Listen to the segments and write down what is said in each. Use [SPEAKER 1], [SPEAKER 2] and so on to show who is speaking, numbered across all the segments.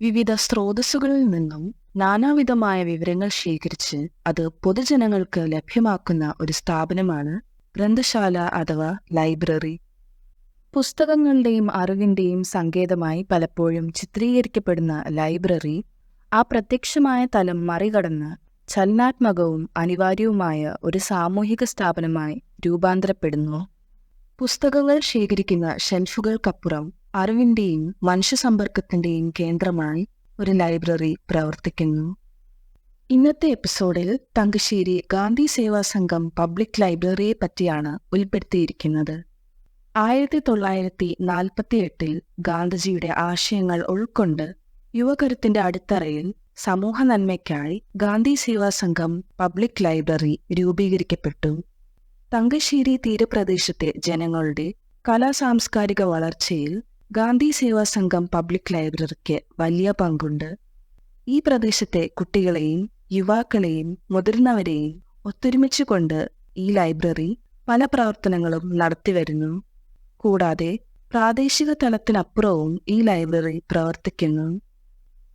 [SPEAKER 1] വിവിധ സ്രോതസ്സുകളിൽ നിന്നും നാനാവിധമായ വിവരങ്ങൾ ശേഖരിച്ച് അത് പൊതുജനങ്ങൾക്ക് ലഭ്യമാക്കുന്ന ഒരു സ്ഥാപനമാണ് ഗ്രന്ഥശാല അഥവാ ലൈബ്രറി. പുസ്തകങ്ങളുടെയും അറിവിന്റെയും സങ്കേതമായി പലപ്പോഴും ചിത്രീകരിക്കപ്പെടുന്ന ലൈബ്രറി ആ പ്രത്യക്ഷമായ തലം മറികടന്ന് ചലനാത്മകവും അനിവാര്യവുമായ ഒരു സാമൂഹിക സ്ഥാപനമായി രൂപാന്തരപ്പെടുന്നു. പുസ്തകങ്ങൾ ശേഖരിക്കുന്ന ഷെൽഫുകൾക്കപ്പുറം അറിവിന്റെയും മനുഷ്യസമ്പർക്കത്തിന്റെയും കേന്ദ്രമായി ഒരു ലൈബ്രറി പ്രവർത്തിക്കുന്നു. ഇന്നത്തെ എപ്പിസോഡിൽ തങ്കശ്ശേരി ഗാന്ധി സേവാ സംഘം പബ്ലിക് ലൈബ്രറിയെ പറ്റിയാണ് ഉൾപ്പെടുത്തിയിരിക്കുന്നത്. ആയിരത്തി തൊള്ളായിരത്തി നാൽപ്പത്തി എട്ടിൽ ഗാന്ധിജിയുടെ ആശയങ്ങൾ ഉൾക്കൊണ്ട് യുവകരുത്തിന്റെ അടിത്തറയിൽ സമൂഹ നന്മയ്ക്കായി ഗാന്ധി സേവാ സംഘം പബ്ലിക് ലൈബ്രറി രൂപീകരിക്കപ്പെട്ടു. തങ്കശ്ശേരി തീരപ്രദേശത്തെ ജനങ്ങളുടെ കലാ സാംസ്കാരിക വളർച്ചയിൽ ഗാന്ധി സേവാ സംഘം പബ്ലിക് ലൈബ്രറിക്ക് വലിയ പങ്കുണ്ട്. ഈ പ്രദേശത്തെ കുട്ടികളെയും യുവാക്കളെയും മുതിർന്നവരെയും ഒത്തൊരുമിച്ചുകൊണ്ട് ഈ ലൈബ്രറി പല പ്രവർത്തനങ്ങളും നടത്തിവരുന്നു കൂടാതെ പ്രാദേശിക തലത്തിനപ്പുറവും ഈ ലൈബ്രറി പ്രവർത്തിക്കുന്നു.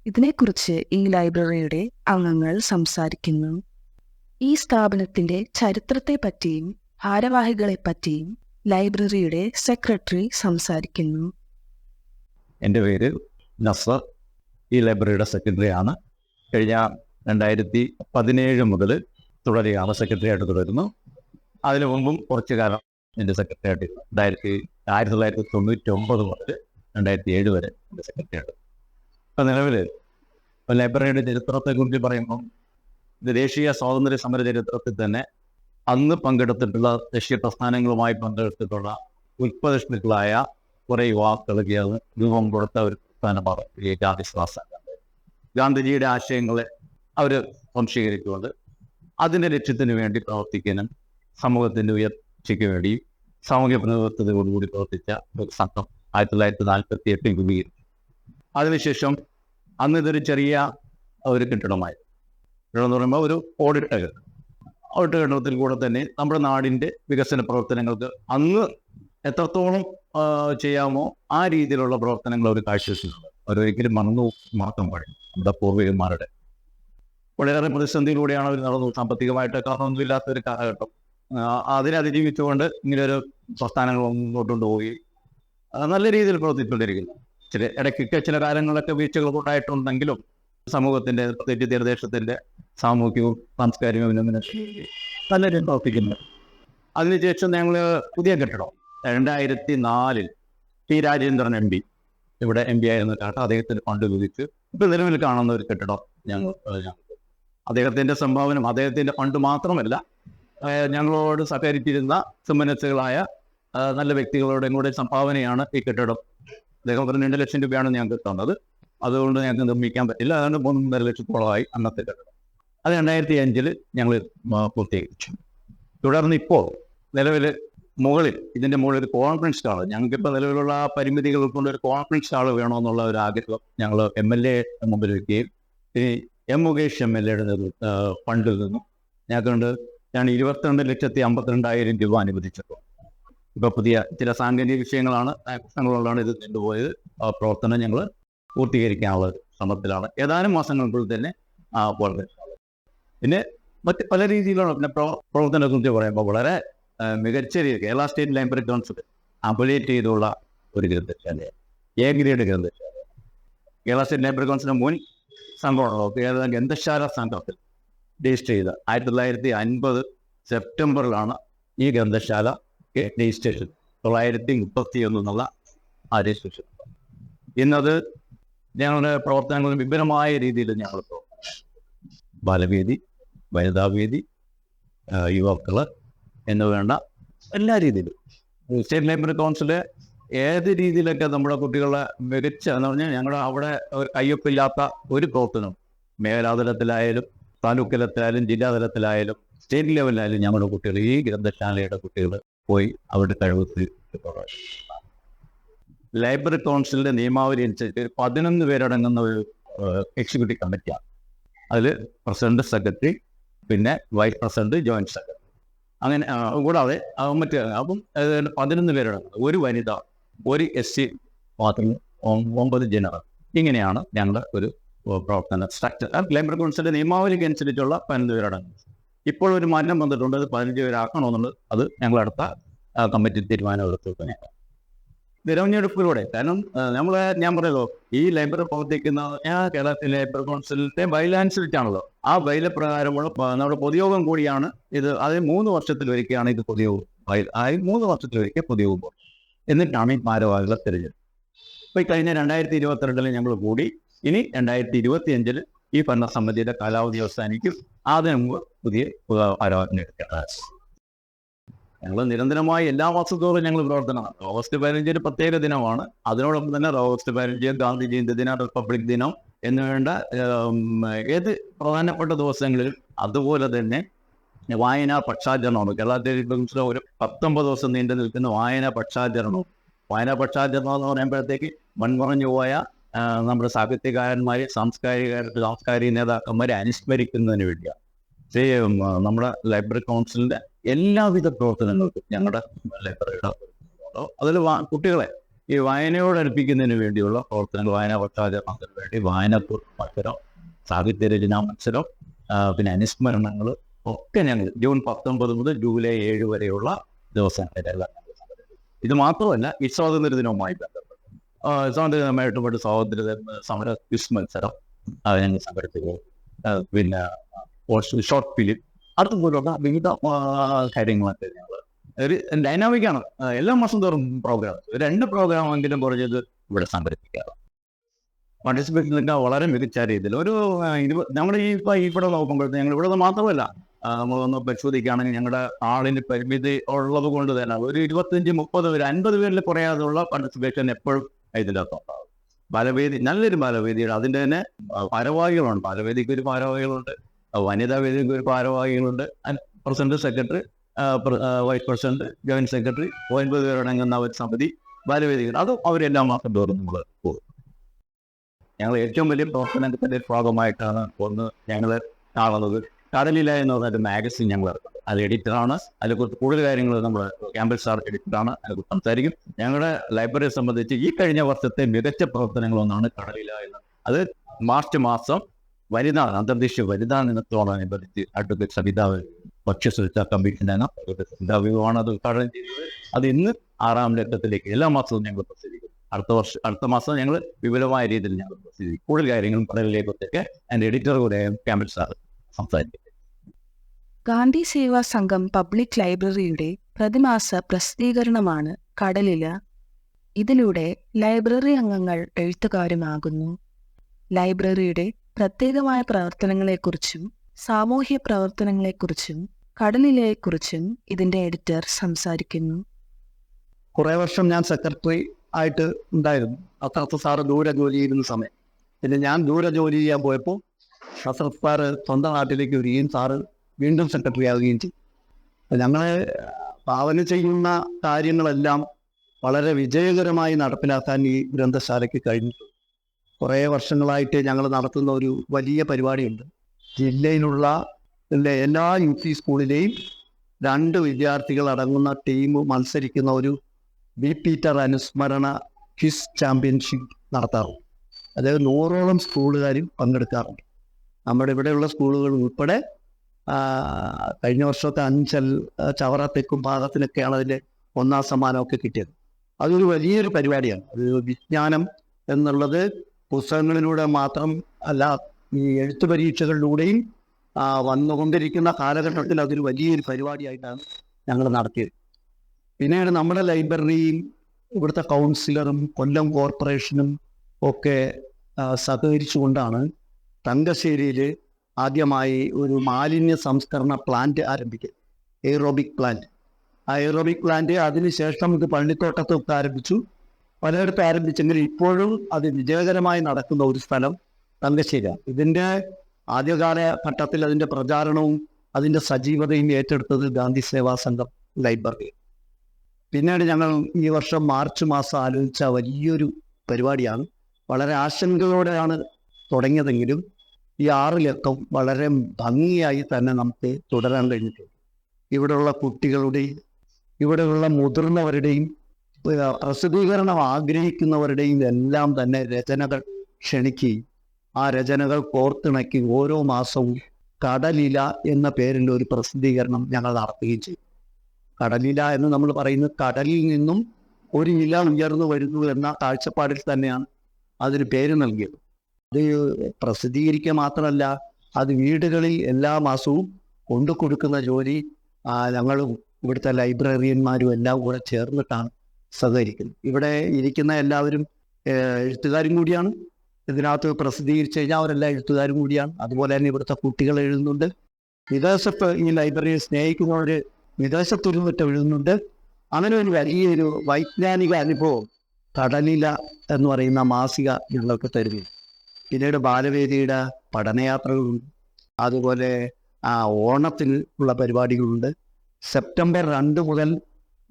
[SPEAKER 1] ഇതിനെക്കുറിച്ച് ഈ ലൈബ്രറിയുടെ അംഗങ്ങൾ സംസാരിക്കുന്നു. ഈ സ്ഥാപനത്തിന്റെ ചരിത്രത്തെപ്പറ്റിയും ഭാരവാഹികളെപ്പറ്റിയും ലൈബ്രറിയുടെ സെക്രട്ടറി സംസാരിക്കുന്നു.
[SPEAKER 2] എന്റെ പേര് നസർ ഈ ലൈബ്രറിയുടെ സെക്രട്ടറി ആണ്. കഴിഞ്ഞ രണ്ടായിരത്തി പതിനേഴ് മുതൽ തുടരുകയാണ് സെക്രട്ടറി ആയിട്ട് തുടരുന്നു. അതിനു മുമ്പും കുറച്ച് കാലം എന്റെ സെക്രട്ടറി ആയിട്ട് രണ്ടായിരത്തി ആയിരത്തി തൊള്ളായിരത്തി തൊണ്ണൂറ്റി ഒമ്പത് മുതൽ രണ്ടായിരത്തി ഏഴ് വരെ എന്റെ സെക്രട്ടറി ആയിട്ട്. ഇപ്പം നിലവിൽ ഇപ്പം ലൈബ്രറിയുടെ ചരിത്രത്തെക്കുറിച്ച് പറയുമ്പം ദേശീയ സ്വാതന്ത്ര്യ സമര ചരിത്രത്തിൽ തന്നെ അന്ന് പങ്കെടുത്തിട്ടുള്ള ദേശീയ പ്രസ്ഥാനങ്ങളുമായി പങ്കെടുത്തിട്ടുള്ള ഉൽപ്പതിഷ്ണുക്കളായ കുറേ യുവാക്കൾക്ക് അത് രൂപം കൊടുത്ത ഒരു പ്രസ്ഥാനമാണ് ഈ ഗാന്ധി ഗാന്ധിജിയുടെ ആശയങ്ങളെ അവർ വംശീകരിക്കുന്നത് അതിന്റെ ലക്ഷ്യത്തിന് വേണ്ടി പ്രവർത്തിക്കാനും സമൂഹത്തിന്റെ ഉയർച്ചയ്ക്ക് വേണ്ടി സാമൂഹ്യ പ്രതിബദ്ധതയോടുകൂടി പ്രവർത്തിച്ച ഒരു സംഘം ആയിരത്തി തൊള്ളായിരത്തി നാൽപ്പത്തി എട്ടിൽ രൂപീകരിച്ചു അതിനുശേഷം അന്ന് ഇതൊരു ചെറിയ ഒരു കെട്ടിടമായി. കെട്ടിടം എന്ന് പറയുമ്പോൾ ഒരു ഓഡിറ്റ് കെട്ടിടം കെട്ടിടത്തിൽ കൂടെ തന്നെ നമ്മുടെ നാടിന്റെ വികസന പ്രവർത്തനങ്ങൾക്ക് അന്ന് എത്രത്തോളം ചെയ്യാമോ? ആ രീതിയിലുള്ള പ്രവർത്തനങ്ങൾ അവർ കാഴ്ചവെച്ചിട്ടുണ്ട്. അവരൊരിക്കലും മറന്നു മറക്കാൻ പാടില്ല. നമ്മുടെ പൂർവികന്മാരുടെ. വളരെയേറെ പ്രതിസന്ധിയിലൂടെയാണ് അവർ നടന്നു സാമ്പത്തികമായിട്ട് കാരണമൊന്നുമില്ലാത്ത ഒരു കാലഘട്ടം അതിനെ അതിജീവിച്ചുകൊണ്ട് ഇങ്ങനെ ഒരു മുന്നോട്ട് കൊണ്ടുപോയി പോയി നല്ല രീതിയിൽ പ്രവർത്തിച്ചുകൊണ്ടിരിക്കുന്നു. ചില ഇടയ്ക്കൊക്കെ ചില കാര്യങ്ങളൊക്കെ വീഴ്ചകൾ ഉണ്ടായിട്ടുണ്ടെങ്കിലും സമൂഹത്തിന്റെ പ്രത്യേകിച്ച് തീരദേശത്തിന്റെ സാമൂഹികവും സാംസ്കാരികവും നല്ല രീതിയിൽ പ്രവർത്തിക്കുന്നു അതിനുശേഷം ഞങ്ങൾ പുതിയ കെട്ടിടം രണ്ടായിരത്തി നാലിൽ ടി. Rajendran M P. ഇവിടെ എം പി ആയിരുന്ന കാലത്ത് അദ്ദേഹത്തിന് ഫണ്ട് ലഭിച്ചു. ഇപ്പൊ നിലവിൽ കാണുന്ന ഒരു കെട്ടിടം ഞങ്ങൾ അദ്ദേഹത്തിന്റെ സംഭാവന അദ്ദേഹത്തിന്റെ ഫണ്ട് മാത്രമല്ല ഞങ്ങളോട് സഹകരിച്ചിരുന്ന സുമനസ്സുകളായ നല്ല വ്യക്തികളോടും കൂടെ സംഭാവനയാണ് ഈ കെട്ടിടം. അദ്ദേഹം പറഞ്ഞ രണ്ട് ലക്ഷം രൂപയാണ് ഞങ്ങൾക്ക് തന്നത്. അതുകൊണ്ട് ഞങ്ങൾക്ക് നിർമ്മിക്കാൻ പറ്റില്ല. അതുകൊണ്ട് മൂന്നര ലക്ഷത്തോളമായി അന്നത്തെ കെട്ടിടം. അത് രണ്ടായിരത്തി അഞ്ചിൽ ഞങ്ങൾ പൂർത്തീകരിച്ചു. തുടർന്ന് ഇപ്പോൾ നിലവിൽ മുകളിൽ ഇതിന്റെ മുകളിൽ ഒരു കോൺഫറൻസ് ഹാൾ ഞങ്ങൾക്കിപ്പോൾ നിലവിലുള്ള ആ പരിമിതികൾ ഉൾക്കൊണ്ട് ഒരു കോൺഫറൻസ് ഹാൾ വേണമെന്നുള്ള ഒരു ആഗ്രഹം ഞങ്ങൾ എം എൽ എ മുമ്പിൽ വയ്ക്കുകയും ഈ എം മുകേഷ് എം എൽ എയുടെ ഫണ്ടിൽ നിന്നും. ഞങ്ങൾക്കുണ്ട് ഞാൻ ഇരുപത്തിരണ്ട് ലക്ഷത്തി അമ്പത്തിരണ്ടായിരം രൂപ അനുവദിച്ചിട്ടു ഇപ്പൊ പുതിയ ചില സാങ്കേതിക വിഷയങ്ങളാണ് പ്രശ്നങ്ങളുള്ളതാണ് ഇത് കൊണ്ടുപോയത് ആ പ്രവർത്തനം ഞങ്ങൾ പൂർത്തീകരിക്കാനുള്ള ശ്രമത്തിലാണ്. ഏതാനും മാസങ്ങൾക്കുള്ളിൽ തന്നെ ആ വളരെ. പിന്നെ മറ്റ് പല രീതിയിലുള്ള പിന്നെ പ്രവ- പ്രവർത്തനത്തെ കുറിച്ച് പറയുമ്പോൾ വളരെ മികച്ച രീതി കേരള സ്റ്റേറ്റ് ലൈബ്രറി കൗൺസിൽ അപ്പലേറ്റ് ചെയ്തുള്ള ഒരു ഗ്രന്ഥശാലയാണ്. എ ഗ്രേഡ് ഗ്രന്ഥശാല. കേരള സ്റ്റേറ്റ് ലൈബ്രറി കൗൺസിലിന് മുൻ സംഘമാണല്ലോ കേരള ഗ്രന്ഥശാല സംഘത്തിൽ രജിസ്റ്റർ ചെയ്ത ആയിരത്തി തൊള്ളായിരത്തി അൻപത് സെപ്റ്റംബറിലാണ് ഈ ഗ്രന്ഥശാല രജിസ്ട്രേഷൻ. തൊള്ളായിരത്തി മുപ്പത്തി ഒന്ന് എന്നുള്ള ആ രജിസ്ട്രേഷൻ. ഇന്നത് ഞങ്ങളുടെ പ്രവർത്തനങ്ങൾ വിപുലമായ രീതിയിൽ ഞങ്ങൾ ബാലവേദി വനിതാവേദി യുവാക്കൾ എന്ന് വേണ്ട എല്ലാ രീതിയിലും. സ്റ്റേറ്റ് ലൈബ്രറി കൗൺസിൽ ഏത് രീതിയിലൊക്കെ നമ്മുടെ കുട്ടികളെ മികച്ച എന്ന് പറഞ്ഞാൽ ഞങ്ങളുടെ അവിടെ ഒരു കയ്യൊപ്പില്ലാത്ത ഒരു പ്രവർത്തനം. മേഖലാതലത്തിലായാലും താലൂക്ക് തലത്തിലായാലും ജില്ലാ തലത്തിലായാലും സ്റ്റേറ്റ് ലെവലിലായാലും ഞങ്ങളുടെ കുട്ടികൾ ഈ ഗ്രന്ഥശാലയുടെ കുട്ടികൾ പോയി അവരുടെ കഴിവ് ലൈബ്രറി കൗൺസിലിന്റെ നിയമാവലി അനുസരിച്ച് പതിനൊന്ന് പേരടങ്ങുന്ന ഒരു എക്സിക്യൂട്ടീവ് കമ്മിറ്റിയാണ് അതിൽ പ്രസിഡന്റ് സെക്രട്ടറി പിന്നെ വൈസ് പ്രസിഡന്റ് ജോയിന്റ് സെക്രട്ടറി അങ്ങനെ കൂടാതെ മറ്റേ അപ്പം പതിനൊന്ന് പേരടങ്ങുന്നത് ഒരു വനിത ഒരു എസ് സി മാത്രം ഒമ്പത് ജനറൽ. ഇങ്ങനെയാണ് ഞങ്ങളുടെ ഒരു പ്രവർത്തന. സ്ട്രക്ചർ ലേബർ കൗൺസിലിന്റെ നിയമാവലിക്ക് അനുസരിച്ചുള്ള പതിനഞ്ച് പേരടങ്ങും ഇപ്പോൾ ഒരു മാറ്റം വന്നിട്ടുണ്ട്. അത് പതിനഞ്ച് പേരാക്കണമെന്നുള്ളത് അത് ഞങ്ങളടുത്ത കമ്മിറ്റി തീരുമാനം എടുത്തു. തന്നെ തിരഞ്ഞെടുപ്പിലൂടെ കാരണം നമ്മൾ ഞാൻ പറയുമല്ലോ ഈ ലൈബ്രറി പ്രവർത്തിക്കുന്ന കേരളത്തിലെ ലൈബ്രറി കൗൺസിലിന്റെ ബൈലാൻസിലിട്ടാണല്ലോ ആ ബൈല പ്രകാരമുള്ള നമ്മുടെ പൊതുയോഗം കൂടിയാണ് ഇത്. അത് മൂന്ന് വർഷത്തിൽ ഒരിക്കലാണ് ഇത് പൊതുയോഗം. ബൈ- ആ മൂന്ന് വർഷത്തിൽ ഒരിക്കൽ പൊതുയോഗം എന്നിട്ടാണ് ഈ ഭാരവാഹികളെ തിരഞ്ഞെടുപ്പ് ഇപ്പൊ ഈ കഴിഞ്ഞ രണ്ടായിരത്തി ഇരുപത്തിരണ്ടിൽ ഞങ്ങൾ കൂടി. ഇനി രണ്ടായിരത്തി ഇരുപത്തി അഞ്ചിൽ ഈ ഭരണസമിതിയുടെ കാലാവധി അവസാനിക്കും. അതിനു മുമ്പ് പുതിയ ഭാരവാഹിനെ എടുക്കേണ്ടത് ഞങ്ങൾ നിരന്തരമായി എല്ലാ മാസത്തോറും ഞങ്ങൾ പ്രവർത്തനം നടത്തും. ഓഗസ്റ്റ് പതിനഞ്ച് ഒരു പ്രത്യേക ദിനമാണ്. അതിനോടൊപ്പം തന്നെ ഓഗസ്റ്റ് പതിനഞ്ച് ഗാന്ധി ജയന്തി ദിനം റിപ്പബ്ലിക് ദിനം എന്നുവേണ്ട ഏത് പ്രധാനപ്പെട്ട ദിവസങ്ങളിലും അതുപോലെ തന്നെ വായനാ പക്ഷാചരണമാണ്. കേരളത്തിൽ ഒരു പത്തൊമ്പത് ദിവസം നീണ്ടു നിൽക്കുന്ന വായനാ പക്ഷാചരണവും. വായനാ പക്ഷാചരണം എന്ന് പറയുമ്പോഴത്തേക്ക് മൺമറഞ്ഞു പോയ നമ്മുടെ സാഹിത്യകാരന്മാരെ സാംസ്കാരിക സാംസ്കാരിക നേതാക്കന്മാരെ അനുസ്മരിക്കുന്നതിന് വേണ്ടിയാണ്. നമ്മുടെ ലൈബ്രറി കൗൺസിലിന്റെ എല്ലാവിധ പ്രവർത്തനങ്ങൾക്കും ഞങ്ങളുടെ ലൈബ്രറിയുടെ അതിൽ കുട്ടികളെ ഈ വായനയോട് അടുപ്പിക്കുന്നതിന് വേണ്ടിയുള്ള പ്രവർത്തനങ്ങൾ വായനാ പക്ഷാചരണത്തിന് വേണ്ടി വായന മത്സരം സാഹിത്യ രചനാ മത്സരം പിന്നെ അനുസ്മരണങ്ങൾ ഒക്കെ ഞങ്ങൾ ജൂൺ പത്തൊമ്പത് മുതൽ ജൂലൈ ഏഴ് വരെയുള്ള ദിവസങ്ങളിലെല്ലാം. ഇത് മാത്രമല്ല ഈ സ്വാതന്ത്ര്യ ദിനവുമായി ബന്ധപ്പെട്ട് ആ, സ്വാതന്ത്ര്യ ദിനമായിട്ട് മറ്റ് സ്വാതന്ത്ര്യ സമര ക്വിസ് മത്സരം ഞങ്ങൾ സംഘടിപ്പിക്കും പിന്നെ ഷോർട്ട് ഫിലിം അതുപോലുള്ള വിവിധ കാര്യങ്ങളൊക്കെ ഞങ്ങൾ ഒരു ഡൈനാമിക് ആണ്. എല്ലാ മാസം തോറും പ്രോഗ്രാം രണ്ട് പ്രോഗ്രാമെങ്കിലും കുറഞ്ഞത് ഇവിടെ സംഘടിപ്പിക്കാറ്. പാർട്ടിസിപ്പേഷൻ വളരെ മികച്ച രീതിയിൽ. ഒരു ഇരുപത് നമ്മുടെ ഈ ഇപ്പം ഇവിടെ നോക്കുമ്പോഴത്തെ ഞങ്ങൾ ഇവിടെ മാത്രമല്ല നമ്മളൊന്ന് പരിശോധിക്കുകയാണെങ്കിൽ ഞങ്ങളുടെ ആളിന് പരിമിതി ഉള്ളത് കൊണ്ട് തന്നെ ഒരു ഇരുപത്തഞ്ച് മുപ്പത് പേര് അൻപത് പേരിൽ കുറയാതുള്ള പാർട്ടിസിപ്പേഷൻ എപ്പോഴും ഇതിനകത്തുണ്ടാവും ബാലവേദി നല്ലൊരു ബാലവേദിയുടെ അതിന്റെ തന്നെ ഭാരവാഹികളുണ്ട്. ബാലവേദിക്ക് ഒരു ഭാരവാഹികളുണ്ട്. വനിതാ വേദിക്ക് ഒരു ഭാരവാഹികളുണ്ട്. President secretary vice president joint secretary ഒൻപത് പേരടങ്ങുന്ന ഒരു സമിതി ബാലവേദികൾ അതും അവരെല്ലാം മാസം തോറും നമ്മൾ പോകും. ഞങ്ങൾ ഏറ്റവും വലിയ പ്രവർത്തനത്തിന്റെ ഭാഗമായിട്ടാണ് ഒന്ന് ഞങ്ങൾ കാണുന്നത്. കടലില എന്ന് പറഞ്ഞൊരു മാഗസിൻ ഞങ്ങൾ അത് എഡിറ്ററാണ്. അതിനെക്കുറിച്ച് കൂടുതൽ കാര്യങ്ങൾ നമ്മൾ ക്യാമ്പൽ സാർ എഡിറ്ററാണ്. അതിനെക്കുറിച്ച് സംസാരിക്കും. ഞങ്ങളുടെ ലൈബ്രറിയെ സംബന്ധിച്ച് ഈ കഴിഞ്ഞ വർഷത്തെ മികച്ച പ്രവർത്തനങ്ങളൊന്നാണ് കടലില എന്ന്. അത് മാർച്ച് മാസം വനിതാ അന്തർദേശീയ വനിതാ ദിനത്തോടനുബന്ധിച്ച് അഡ്വക്കേറ്റ് സബിതാവ് ഭക്ഷ്യസുരക്ഷാ കമ്മീഷന്റെ സവിതാ വിഭവമാണ് അത് ഉദ്ഘാടനം ചെയ്തത്. അത് ഇന്ന് ആറാം ലക്കത്തിലേക്ക് എല്ലാ മാസവും ഞങ്ങൾ പ്രസിദ്ധീകരിക്കും. അടുത്ത വർഷം അടുത്ത മാസം ഞങ്ങൾ വിപുലമായ രീതിയിൽ ഞങ്ങൾ പ്രസിദ്ധീകരിക്കും. കൂടുതൽ കാര്യങ്ങളും കടലിലേക്കൊക്കെ എന്റെ എഡിറ്റർ കൂടെ ക്യാമ്പൽ സാർ സംസാരിക്കും.
[SPEAKER 1] ഗാന്ധി സേവാ സംഘം പബ്ലിക് ലൈബ്രറിയുടെ പ്രതിമാസ പ്രസിദ്ധീകരണമാണ് കടലില. ഇതിലൂടെ ലൈബ്രറി അംഗങ്ങൾ എഴുത്തുകാരുമാകുന്നു. ലൈബ്രറിയുടെ പ്രത്യേകമായ പ്രവർത്തനങ്ങളെക്കുറിച്ചും സാമൂഹ്യ പ്രവർത്തനങ്ങളെക്കുറിച്ചും കടലിലയെക്കുറിച്ചും ഇതിന്റെ എഡിറ്റർ സംസാരിക്കുന്നു.
[SPEAKER 3] കുറേ വർഷം ഞാൻ സെക്രട്ടറി ആയിട്ട് ഉണ്ടായിരുന്നു. അസറത്ത് സാറ് ദൂരെ ജോലി ചെയ്യുന്ന സമയം. പിന്നെ ഞാൻ ദൂരെ ജോലി ചെയ്യാൻ പോയപ്പോൾ അസറത്ത് സാറ് സ്വന്തം നാട്ടിലേക്ക് വരികയും സാറ് വീണ്ടും സെക്രട്ടറി ആവുകയും ചെയ്തു. ഞങ്ങളെ ഭാവന ചെയ്യുന്ന കാര്യങ്ങളെല്ലാം വളരെ വിജയകരമായി നടപ്പിലാക്കാൻ ഈ ഗ്രന്ഥശാലയ്ക്ക് കഴിഞ്ഞിട്ടുണ്ട്. കുറേ വർഷങ്ങളായിട്ട് ഞങ്ങൾ നടത്തുന്ന ഒരു വലിയ പരിപാടിയുണ്ട്. ജില്ലയിലുള്ള എല്ലാ- യു പി സ്കൂളിലെയും രണ്ട് വിദ്യാർത്ഥികൾ അടങ്ങുന്ന ടീം മത്സരിക്കുന്ന ഒരു ബി പീറ്റർ അനുസ്മരണ ക്വിസ് ചാമ്പ്യൻഷിപ്പ് നടത്താറുണ്ട്. അതായത് നൂറോളം സ്കൂളുകാർ പങ്കെടുക്കാറുണ്ട്. നമ്മുടെ ഇവിടെയുള്ള സ്കൂളുകൾ ഉൾപ്പെടെ കഴിഞ്ഞ വർഷത്തെ അഞ്ചൽ ചവറ തെക്കും ഭാഗത്തിനൊക്കെയാണ് അതിന്റെ ഒന്നാം സമ്മാനമൊക്കെ കിട്ടിയത്. അതൊരു വലിയൊരു പരിപാടിയാണ്. അത് വിജ്ഞാനം എന്നുള്ളത് പുസ്തകങ്ങളിലൂടെ മാത്രം അല്ല ഈ എഴുത്തു പരീക്ഷകളിലൂടെയും വന്നുകൊണ്ടിരിക്കുന്ന കാലഘട്ടത്തിൽ അതൊരു വലിയൊരു പരിപാടിയായിട്ടാണ് ഞങ്ങൾ നടത്തിയത്. പിന്നീട് നമ്മുടെ ലൈബ്രറിയും ഇവിടുത്തെ കൗൺസിലറും കൊല്ലം കോർപ്പറേഷനും ഒക്കെ സഹകരിച്ചുകൊണ്ടാണ് തങ്കശ്ശേരിയിൽ ആദ്യമായി ഒരു മാലിന്യ സംസ്കരണ പ്ലാന്റ് ആരംഭിക്കുക. Aerobic plant. ആ എയ്റോബിക് പ്ലാന്റ് അതിനുശേഷം ഇത് പള്ളിത്തോട്ടത്തൊക്കെ ആരംഭിച്ചു. പലയിടത്തും ആരംഭിച്ചെങ്കിൽ ഇപ്പോഴും അത് വിജയകരമായി നടക്കുന്ന ഒരു സ്ഥലം തങ്കശ്ശേരിയാണ് ഇതിന്റെ ആദ്യകാല ഘട്ടത്തിൽ അതിന്റെ പ്രചാരണവും അതിന്റെ സജീവതയും ഏറ്റെടുത്തത് ഗാന്ധി സേവാ സംഘം ലൈബ്രറി പിന്നീട് ഞങ്ങൾ ഈ വർഷം മാർച്ച് മാസം ആലോചിച്ച വലിയൊരു പരിപാടിയാണ്. വളരെ ആശങ്കയോടെയാണ് തുടങ്ങിയതെങ്കിലും ഈ ആറ് വളരെ ഭംഗിയായി തന്നെ നമുക്ക് തുടരാൻ കഴിഞ്ഞിട്ടുണ്ട്. ഇവിടെയുള്ള കുട്ടികളുടെയും ഇവിടെയുള്ള മുതിർന്നവരുടെയും പ്രസിദ്ധീകരണം ആഗ്രഹിക്കുന്നവരുടെയും എല്ലാം തന്നെ രചനകൾ ക്ഷണിക്കുകയും ആ രചനകൾ കോർത്തിണക്കി ഓരോ മാസവും കടലില എന്ന പേരിൽ ഒരു പ്രസിദ്ധീകരണം ഞങ്ങൾ നടത്തുകയും ചെയ്യും കടലില എന്ന് നമ്മൾ പറയുന്നത് കടലിൽ നിന്നും ഒരു ഇല ഉയർന്നു വരുന്നു എന്ന കാഴ്ചപ്പാടിൽ തന്നെയാണ് അതിന് പേര് നൽകിയത്. അത് പ്രസിദ്ധീകരിക്കുക മാത്രമല്ല അത് വീടുകളിൽ എല്ലാ മാസവും കൊണ്ടു കൊടുക്കുന്ന ജോലി ഞങ്ങളും ഇവിടുത്തെ ലൈബ്രറിയന്മാരും എല്ലാം കൂടെ ചേർന്നിട്ടാണ് സഹകരിക്കുന്നത് ഇവിടെ ഇരിക്കുന്ന എല്ലാവരും എഴുത്തുകാരും കൂടിയാണ്. ഇതിനകത്ത് പ്രസിദ്ധീകരിച്ചു കഴിഞ്ഞാൽ അവരെല്ലാം എഴുത്തുകാരും കൂടിയാണ്. അതുപോലെ തന്നെ ഇവിടുത്തെ കുട്ടികൾ എഴുതുന്നുണ്ട്. വിദേശത്ത് ഈ ലൈബ്രറിയെ സ്നേഹിക്കുന്നവർ വിദേശത്തൊരു മറ്റും എഴുതുന്നുണ്ട്. അങ്ങനെ ഒരു വലിയൊരു വൈജ്ഞാനിക അനുഭവം കടലില എന്ന് പറയുന്ന മാസിക ഞങ്ങളൊക്കെ തരുന്നു പിന്നീട് ബാലവേദിയുടെ പഠനയാത്രകളുണ്ട്. അതുപോലെ ആ ഓണത്തിൽ ഉള്ള പരിപാടികളുണ്ട്. സെപ്റ്റംബർ രണ്ട് മുതൽ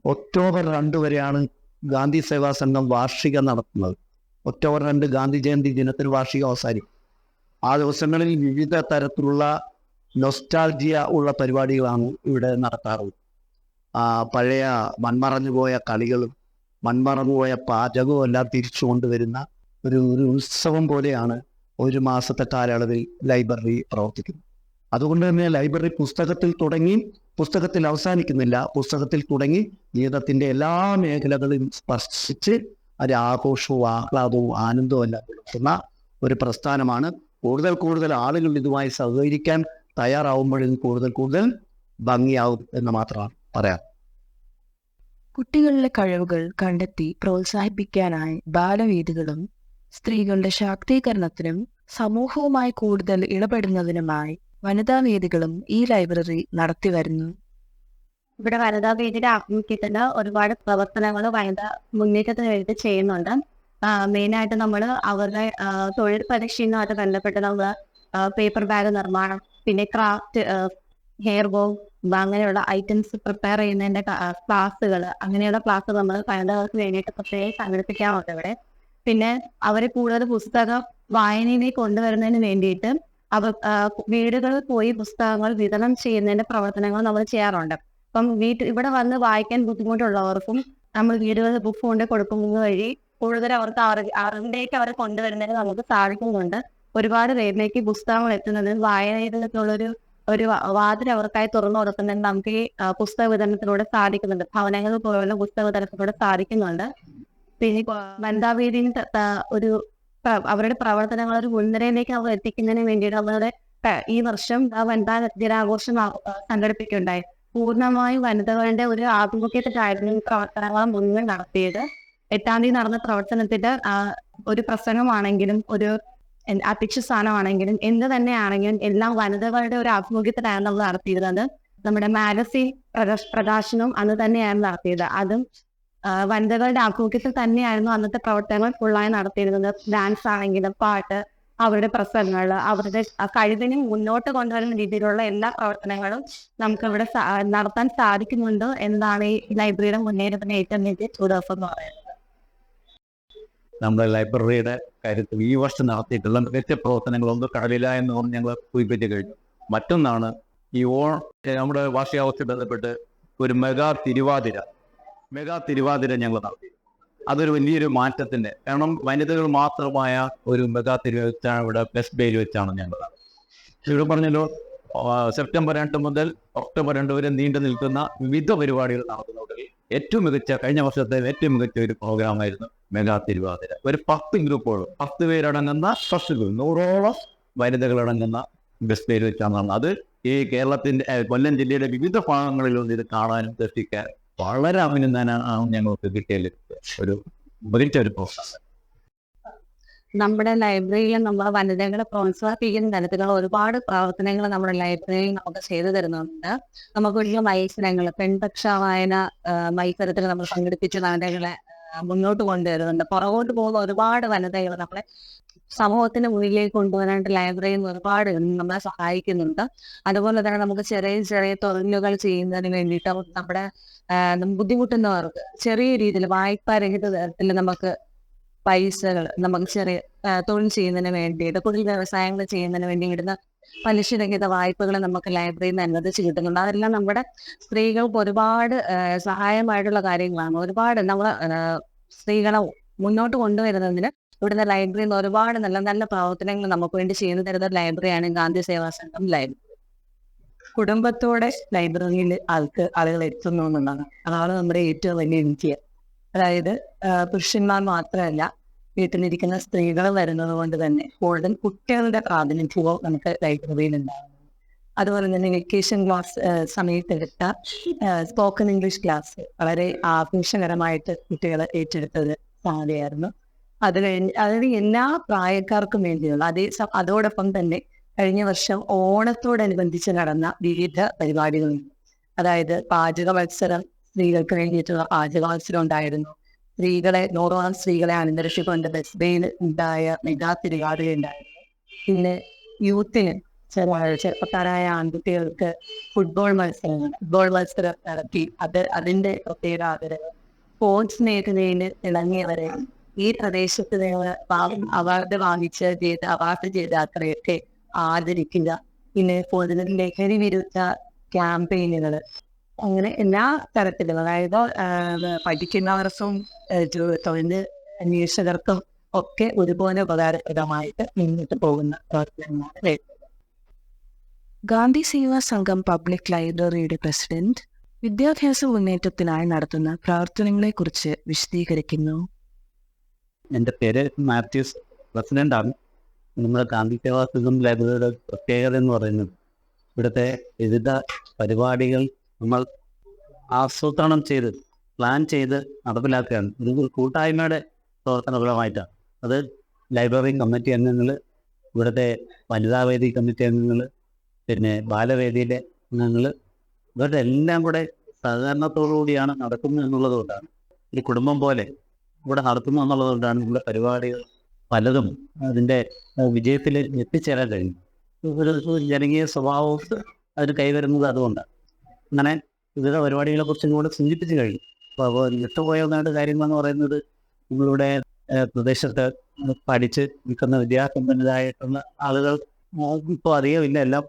[SPEAKER 3] ഒക്ടോബർ രണ്ട് വരെയാണ് ഗാന്ധി സേവാ സംഘം വാർഷിക നടത്തുന്നത്. ഒക്ടോബർ രണ്ട് ഗാന്ധി ജയന്തി ദിനത്തിൽ വാർഷികം അവസാനിക്കും. ആ ദിവസങ്ങളിൽ വിവിധ തരത്തിലുള്ള നൊസ്റ്റാൾജിയ ഉള്ള പരിപാടികളാണ് ഇവിടെ നടത്താറുള്ളത്. ആ പഴയ മൺമറഞ്ഞു പോയ കളികളും മൺമറഞ്ഞു പോയ പാചകവും എല്ലാം തിരിച്ചു കൊണ്ടുവരുന്ന ഒരു ഒരു ഉത്സവം പോലെയാണ് ഒരു മാസത്തെ കാലയളവിൽ ലൈബ്രറി പ്രവർത്തിക്കുന്നത്. അതുകൊണ്ട് തന്നെ ലൈബ്രറി പുസ്തകത്തിൽ തുടങ്ങി പുസ്തകത്തിൽ അവസാനിക്കുന്നില്ല പുസ്തകത്തിൽ തുടങ്ങി ജീവിതത്തിന്റെ എല്ലാ മേഖലകളും സ്പർശിച്ച് ഒരു ആഘോഷവും ആഹ്ലാദവും ആനന്ദവും എല്ലാം പുലർത്തുന്ന ഒരു പ്രസ്ഥാനമാണ്. കൂടുതൽ കൂടുതൽ ആളുകൾ ഇതുമായി സഹകരിക്കാൻ തയ്യാറാവുമ്പോഴും കൂടുതൽ കൂടുതൽ ഭംഗിയാവും എന്ന് മാത്രമാണ് പറയാം.
[SPEAKER 1] കുട്ടികളുടെ കഴിവുകൾ കണ്ടെത്തി പ്രോത്സാഹിപ്പിക്കാനായി ബാലവേദികളും സ്ത്രീകളുടെ ശാക്തീകരണത്തിനും സമൂഹവുമായി കൂടുതൽ ഇടപെടുന്നതിനുമായി വനിതാ വേദികളും ഈ ലൈബ്രറി നടത്തി വരുന്നു.
[SPEAKER 4] ഇവിടെ വനിതാ വേദിയുടെ ആഭിമുഖ്യത്തിൽ ഒരുപാട് പ്രവർത്തനങ്ങൾ വനിത മുന്നേറ്റത്തിന് വേണ്ടി ചെയ്യുന്നുണ്ട്. മെയിനായിട്ട് നമ്മൾ അവരുടെ തൊഴിൽ പരിശീലനമായിട്ട് ബന്ധപ്പെട്ട് നമ്മൾ പേപ്പർ ബാഗ് നിർമ്മാണം പിന്നെ ക്രാഫ്റ്റ് ഹെയർ ബോം അങ്ങനെയുള്ള ഐറ്റംസ് പ്രിപ്പയർ ചെയ്യുന്നതിന്റെ ക്ലാസ്സുകൾ അങ്ങനെയുള്ള ക്ലാസ് നമ്മൾ വനിതകൾക്ക് വേണ്ടിയിട്ട് പ്രത്യേകം സംഘടിപ്പിക്കാറുണ്ട് ഇവിടെ. പിന്നെ അവരെ കൂടുതൽ പുസ്തക വായനയിലേക്ക് കൊണ്ടുവരുന്നതിന് വേണ്ടിയിട്ട് അവർ ആ, വീടുകളിൽ പോയി പുസ്തകങ്ങൾ വിതരണം ചെയ്യുന്നതിന്റെ പ്രവർത്തനങ്ങൾ നമ്മൾ ചെയ്യാറുണ്ട്. അപ്പം വീട്ടിൽ ഇവിടെ വന്ന് വായിക്കാൻ ബുദ്ധിമുട്ടുള്ളവർക്കും നമ്മൾ വീടുകളിൽ ബുക്ക് കൊണ്ട് കൊടുക്കുന്നത് വഴി കൂടുതൽ അവർക്ക് അറി അറിവിലേക്ക് അവരെ കൊണ്ടുവരുന്നതിന് നമുക്ക് സാധിക്കുന്നുണ്ട്. ഒരുപാട് പേരിലേക്ക് പുസ്തകങ്ങൾ എത്തുന്നത് വായനയിലുള്ളൊരു ഒരു വാതിൽ അവർക്കായി തുറന്നു കൊടുക്കുന്നതിന് നമുക്ക് ഈ പുസ്തക വിതരണത്തിലൂടെ സാധിക്കുന്നുണ്ട്. ഭവനങ്ങൾ പോലുള്ള പുസ്തക വിതരണത്തിലൂടെ സാധിക്കുന്നുണ്ട്. പിന്നെ വനിതാ ത- ഒരു അവരുടെ പ്രവർത്തനങ്ങൾ ഒരു മുൻനിരയിലേക്ക് അവർ എത്തിക്കുന്നതിന് വേണ്ടിയിട്ട് അവരുടെ ഈ വർഷം വനിതാ ദിനാഘോഷം സംഘടിപ്പിക്കുകയുണ്ടായി. പൂർണമായും വനിതകളുടെ ഒരു ആഭിമുഖ്യത്തിലായിരുന്നു ഈ പ്രവർത്തനങ്ങൾ മുന്നിൽ നടത്തിയത്. എട്ടാം തീയതി നടന്ന പ്രവർത്തനത്തിന്റെ ഒരു പ്രസംഗമാണെങ്കിലും ഒരു അധ്യക്ഷ സ്ഥാനമാണെങ്കിലും എന്ത് തന്നെയാണെങ്കിലും എല്ലാം വനിതകളുടെ ഒരു ആഭിമുഖ്യത്തിലായിരുന്നു നമ്മൾ നടത്തിയിരുന്നത്. നമ്മുടെ മാഗസിൻ പ്രകാശനവും അന്ന് തന്നെയായിരുന്നു നടത്തിയത്. അതും വനിതകളുടെ ആഭിമുഖ്യത്തിൽ തന്നെയായിരുന്നു അന്നത്തെ പ്രവർത്തനങ്ങൾ ഫുള്ളായി നടത്തിയിരുന്നത്. ഡാൻസ് ആണെങ്കിലും പാട്ട് അവരുടെ പ്രസംഗങ്ങൾ അവരുടെ കഴിവിനെ മുന്നോട്ട് കൊണ്ടുവരുന്ന രീതിയിലുള്ള എല്ലാ പ്രവർത്തനങ്ങളും നമുക്ക് ഇവിടെ നടത്താൻ സാധിക്കുന്നുണ്ട് എന്നതാണ് ഈ ലൈബ്രറിയുടെ മുന്നേറ്റത്തിന് ഏറ്റവും വലിയ ചൂടോസം എന്ന് പറയുന്നത്.
[SPEAKER 2] നമ്മുടെ ലൈബ്രറിയുടെ കാര്യത്തിൽ ഈ വർഷം നടത്തിയിട്ടുള്ള മികച്ച പ്രവർത്തനങ്ങളൊന്നും കടലില്ല എന്ന് പറഞ്ഞ് ഞങ്ങൾ സൂചിപ്പിച്ച് കഴിഞ്ഞു. മറ്റൊന്നാണ് ഈ ഓ നമ്മുടെ വാർഷികാവസ്ഥ ബന്ധപ്പെട്ട് ഒരു മെഗാ തിരുവാതിര മെഗാ തിരുവാതിര ഞങ്ങൾ നടത്തി. അതൊരു വലിയൊരു മാറ്റത്തിന്റെ കാരണം വനിതകൾ മാത്രമായ ഒരു മെഗാ തിരുവാതിര ഇവിടെ ബെസ്റ്റ് ബേയിൽ വെച്ചാണ് ഞങ്ങൾ ഇവിടെ പറഞ്ഞല്ലോ സെപ്റ്റംബർ രണ്ട് മുതൽ ഒക്ടോബർ രണ്ട് വരെ നീണ്ടു നിൽക്കുന്ന വിവിധ പരിപാടികൾ നടത്തുന്നതിൽ ഏറ്റവും മികച്ച കഴിഞ്ഞ വർഷത്തെ ഏറ്റവും മികച്ച ഒരു പ്രോഗ്രാമായിരുന്നു മെഗാ തിരുവാതിര. ഒരു പത്ത് ഗ്രൂപ്പുകൾ പത്ത് പേരടങ്ങുന്ന ഫസ്റ്റുകൾ നൂറോളം വനിതകളടങ്ങുന്ന ബസ് പേര് വെച്ചാണ് അത് ഈ കേരളത്തിന്റെ കൊല്ലം ജില്ലയുടെ വിവിധ ഭാഗങ്ങളിൽ ഇത് കാണാനും ദർശിക്കാനും വളരെ അഭിനന്ദനാണ് ഞങ്ങൾക്ക് കിട്ടിയ ഒരു മികച്ച ഒരു പ്രോസസ്
[SPEAKER 4] നമ്മുടെ ലൈബ്രറിയിൽ നമ്മൾ വനിതകളെ പ്രോത്സാഹിപ്പിക്കുന്ന തരത്തിലുള്ള ഒരുപാട് പ്രവർത്തനങ്ങൾ നമ്മുടെ ലൈബ്രറിയിൽ നമുക്ക് ചെയ്തു തരുന്നുണ്ട്. നമുക്ക് വലിയ മത്സരങ്ങൾ പെൺപക്ഷ വായന മത്സരത്തിൽ നമ്മൾ സംഘടിപ്പിച്ച് വനിതകളെ മുന്നോട്ട് കൊണ്ടുവരുന്നുണ്ട്. പുറകോട്ട് പോകുന്ന ഒരുപാട് വനിതകൾ നമ്മളെ സമൂഹത്തിന് മുന്നിലേക്ക് കൊണ്ടുവരാനായിട്ട് ലൈബ്രറിയിൽ നിന്ന് ഒരുപാട് നമ്മളെ സഹായിക്കുന്നുണ്ട്. അതുപോലെ തന്നെ നമുക്ക് ചെറിയ ചെറിയ തൊഴിലുകൾ ചെയ്യുന്നതിന് വേണ്ടിയിട്ട് നമ്മുടെ ബുദ്ധിമുട്ടുന്നവർക്ക് ചെറിയ രീതിയിൽ വായ്പാരഹിത തരത്തിൽ നമുക്ക് പൈസകൾ നമുക്ക് ചെറിയ തൊഴിൽ ചെയ്യുന്നതിന് വേണ്ടിയിട്ട് കുടിൽ വ്യവസായങ്ങൾ ചെയ്യുന്നതിന് വേണ്ടി ഇടുന്ന പലിശരഹിത വായ്പകൾ നമുക്ക് ലൈബ്രറിയിൽ നിന്ന് അനുവദിച്ച് കിട്ടുന്നുണ്ട്. അതെല്ലാം നമ്മുടെ സ്ത്രീകൾക്ക് ഒരുപാട് സഹായമായിട്ടുള്ള കാര്യങ്ങളാണ്. ഒരുപാട് നമ്മൾ സ്ത്രീകളെ മുന്നോട്ട് കൊണ്ടുവരുന്നതിന്
[SPEAKER 5] ഇവിടുത്തെ ലൈബ്രറിയിൽ നിന്ന് ഒരുപാട് നല്ല നല്ല പ്രവർത്തനങ്ങൾ നമുക്ക് വേണ്ടി ചെയ്തു തരുന്ന ലൈബ്രറിയാണ് ഗാന്ധി സേവാ സംഘം ലൈബ്രറി കുടുംബത്തോടെ ലൈബ്രറിയിൽ ആൾക്ക് ആളുകൾ എത്തുന്നു എന്നുള്ളതാണ്. അതാണ് നമ്മുടെ ഏറ്റവും വലിയ വിജയം. അതായത് പുരുഷന്മാർ മാത്രമല്ല വീട്ടിലിരിക്കുന്ന സ്ത്രീകൾ വരുന്നത് കൊണ്ട് തന്നെ കൂടുതൽ കുട്ടികളുടെ പ്രാതിനിധ്യവും നമുക്ക് ലൈബ്രറിയിൽ ഉണ്ടാകും. അതുപോലെ തന്നെ വെക്കേഷൻ ക്ലാസ് സമയത്തെടുത്ത സ്പോക്കൺ ഇംഗ്ലീഷ് ക്ലാസ് വളരെ ആഘോഷകരമായിട്ട് കുട്ടികൾ ഏറ്റെടുത്തത് സാധ്യമായിരുന്നു. അത് കഴിഞ്ഞ് അതായത് എല്ലാ പ്രായക്കാർക്കും വേണ്ടിയുള്ള അതേ അതോടൊപ്പം തന്നെ കഴിഞ്ഞ വർഷം ഓണത്തോടനുബന്ധിച്ച് നടന്ന വിവിധ പരിപാടികളുണ്ട് അതായത് പാചക മത്സരം സ്ത്രീകൾക്ക് വേണ്ടിയിട്ടുള്ള പാചക മത്സരം ഉണ്ടായിരുന്നു. സ്ത്രീകളെ നൂറോളം സ്ത്രീകളെ അനന്തരക്ഷിക്കൊണ്ട് ബസ് ബെയിൽ ഉണ്ടായ മെഗാ തിരുവാതിര ഉണ്ടായിരുന്നു. പിന്നെ യൂത്തിന് ചെറു- ചെറുപ്പക്കാരായ ആൺകുട്ടികൾക്ക് ഫുട്ബോൾ മത്സരങ്ങൾ ഫുട്ബോൾ മത്സരം നടത്തി. അത് അതിന്റെ പ്രത്യേക ആദരവ്. സ്പോർട്സ് മേഖലയിൽ ഇളങ്ങിയവരെ ഈ പ്രദേശത്ത് നിന്ന് അവാർഡ് വാങ്ങിച്ച് ചെയ്ത അവാർഡ് ജേതാക്കളെയൊക്കെ ആദരിക്കുക. പിന്നെ കൂടുതൽ ലഹരി വിരുദ്ധ ക്യാമ്പയിനുകൾ അങ്ങനെ എല്ലാ തരത്തിലും അതായത് പഠിക്കുന്നവർക്കും തൊഴിൽ അന്വേഷകർക്കും ഒക്കെ ഒരുപോലെ ഉപകാരപ്രദമായിട്ട് മുന്നോട്ട് പോകുന്ന പ്രവർത്തനങ്ങളാണ്
[SPEAKER 1] ഗാന്ധി സേവാ സംഘം പബ്ലിക് ലൈബ്രറിയുടെ പ്രസിഡന്റ് വിദ്യാഭ്യാസ മുന്നേറ്റത്തിനായി നടത്തുന്ന പ്രവർത്തനങ്ങളെക്കുറിച്ച് വിശദീകരിക്കുന്നു.
[SPEAKER 6] എന്റെ പേര് മാത്യൂസ് പ്രസിഡന്റാണ് നമ്മുടെ ഗാന്ധി സേവാ സംഘം ലൈബ്രറിയുടെ പ്രത്യേകത എന്ന് പറയുന്നത് ഇവിടുത്തെ വിവിധ പരിപാടികൾ നമ്മൾ ആസൂത്രണം ചെയ്ത് പ്ലാൻ ചെയ്ത് നടപ്പിലാക്കുകയാണ്. ഇത് കൂട്ടായ്മയുടെ പ്രവർത്തനഫലമായിട്ടാണ് അത് ലൈബ്രറി കമ്മിറ്റി അംഗങ്ങൾ ഇവിടുത്തെ വനിതാവേദി കമ്മിറ്റി അംഗങ്ങൾ പിന്നെ ബാലവേദിയിലെ അംഗങ്ങൾ ഇവരുടെ എല്ലാം കൂടെ സഹകരണത്തോടു കൂടിയാണ് നടക്കുന്നത് എന്നുള്ളത് കൊണ്ടാണ്. ഒരു കുടുംബം പോലെ ഇവിടെ നടത്തുന്നു എന്നുള്ളത് കൊണ്ടാണ് ഇവിടെ പരിപാടികൾ പലതും അതിന്റെ വിജയത്തിൽ എത്തിച്ചേരാൻ കഴിയും. ഒരു ജനകീയ സ്വഭാവം അതിന് കൈവരുന്നത് അതുകൊണ്ടാണ് അങ്ങനെ വിവിധ പരിപാടികളെ കുറിച്ചും കൂടെ സൂചിപ്പിച്ചു കഴിഞ്ഞു. അപ്പോൾ അപ്പോൾ വിട്ടുപോയ ഒന്നാണ്ട് കാര്യങ്ങളെന്ന് പറയുന്നത്. നമ്മളിവിടെ പ്രദേശത്ത് പഠിച്ച് നിൽക്കുന്ന വിദ്യാസമ്പന്നരായിട്ടുള്ള ആളുകൾ ഇപ്പോൾ അധികമില്ല. എല്ലാം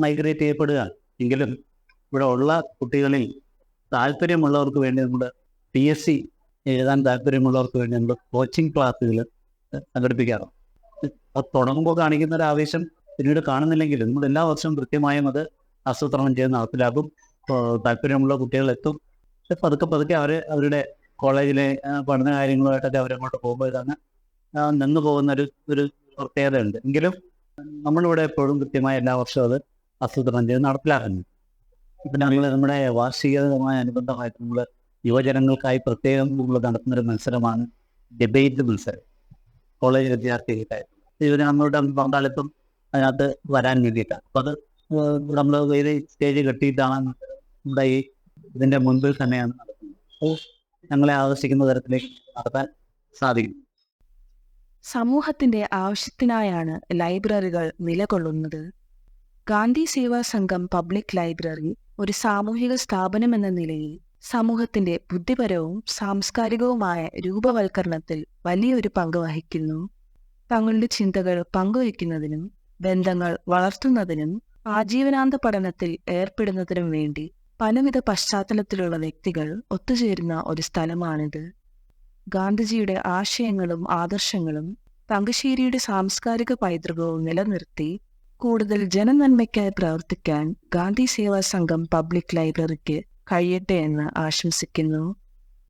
[SPEAKER 6] മൈഗ്രേറ്റ് ചെയ്യപ്പെടുകയാണ്. എങ്കിലും ഇവിടെ ഉള്ള കുട്ടികളിൽ താല്പര്യമുള്ളവർക്ക് വേണ്ടി നമ്മുടെ പി എസ് സി എഴുതാൻ താല്പര്യമുള്ളവർക്ക് വേണ്ടി നമ്മൾ കോച്ചിങ് ക്ലാസ്സുകൾ സംഘടിപ്പിക്കാറുണ്ട്. അത് തുടങ്ങുമ്പോൾ കാണിക്കുന്ന ഒരു ആവേശം പിന്നീട് കാണുന്നില്ലെങ്കിലും നമ്മൾ എല്ലാ വർഷവും കൃത്യമായും അത് ആസൂത്രണം ചെയ്ത് നടപ്പിലാക്കും. താല്പര്യമുള്ള പക്ഷെ പതുക്കെ പതുക്കെ അവർ അവരുടെ കോളേജിലെ പഠന കാര്യങ്ങളുമായിട്ടൊക്കെ അവരങ്ങോട്ട് പോകുമ്പോൾ ഇതാണ് നിന്ന് പോകുന്ന ഒരു ഒരു പ്രത്യേകതയുണ്ട്. എങ്കിലും നമ്മളിവിടെ എപ്പോഴും കൃത്യമായി എല്ലാ വർഷവും അത് ആസൂത്രണം ചെയ്ത് നടപ്പിലാക്കുന്നു. ഇപ്പം ഞങ്ങൾ നമ്മുടെ വാർഷികമായ അനുബന്ധമായിട്ട് നമ്മൾ യുവജനങ്ങൾക്കായി പ്രത്യേകം നടത്തുന്നൊരു മത്സരമാണ് ഡിബേറ്റ് മത്സരം. കോളേജ് വിദ്യാർത്ഥികൾക്കായിട്ട് യുവജനങ്ങളുടെ പങ്കാളിത്തം അതിനകത്ത് വരാൻ വേണ്ടിയിട്ടാണ്. അപ്പം അത് നമ്മൾ വേറെ സ്റ്റേജ് കെട്ടിയിട്ടാണ് നമ്മുടെ ഈ ഇതിന്റെ മുൻപിൽ തന്നെയാണ് നടക്കുന്നത് ഞങ്ങളെ ആകർഷിക്കുന്ന തരത്തിലേക്ക് നടത്താൻ സാധിക്കും.
[SPEAKER 1] സമൂഹത്തിന്റെ ആവശ്യത്തിനായാണ് ലൈബ്രറികൾ നിലകൊള്ളുന്നത്. ഗാന്ധി സേവാ സംഘം പബ്ലിക് ലൈബ്രറി ഒരു സാമൂഹിക സ്ഥാപനം എന്ന നിലയിൽ സമൂഹത്തിന്റെ ബുദ്ധിപരവും സാംസ്കാരികവുമായ രൂപവൽക്കരണത്തിൽ വലിയൊരു പങ്ക് വഹിക്കുന്നു. തങ്ങളുടെ ചിന്തകൾ പങ്കുവയ്ക്കുന്നതിനും ബന്ധങ്ങൾ വളർത്തുന്നതിനും ആജീവനാന്ത പഠനത്തിൽ ഏർപ്പെടുന്നതിനും വേണ്ടി പലവിധ പശ്ചാത്തലത്തിലുള്ള വ്യക്തികൾ ഒത്തുചേരുന്ന ഒരു സ്ഥലമാണിത്. ഗാന്ധിജിയുടെ ആശയങ്ങളും ആദർശങ്ങളും തങ്കശ്ശേരിയുടെ സാംസ്കാരിക പൈതൃകവും നിലനിർത്തി കൂടുതൽ ജനനന്മയ്ക്കായി പ്രവർത്തിക്കാൻ ഗാന്ധി സേവാ സംഘം പബ്ലിക് ലൈബ്രറിക്ക് കഴിയട്ടെ എന്ന് ആശംസിക്കുന്നു.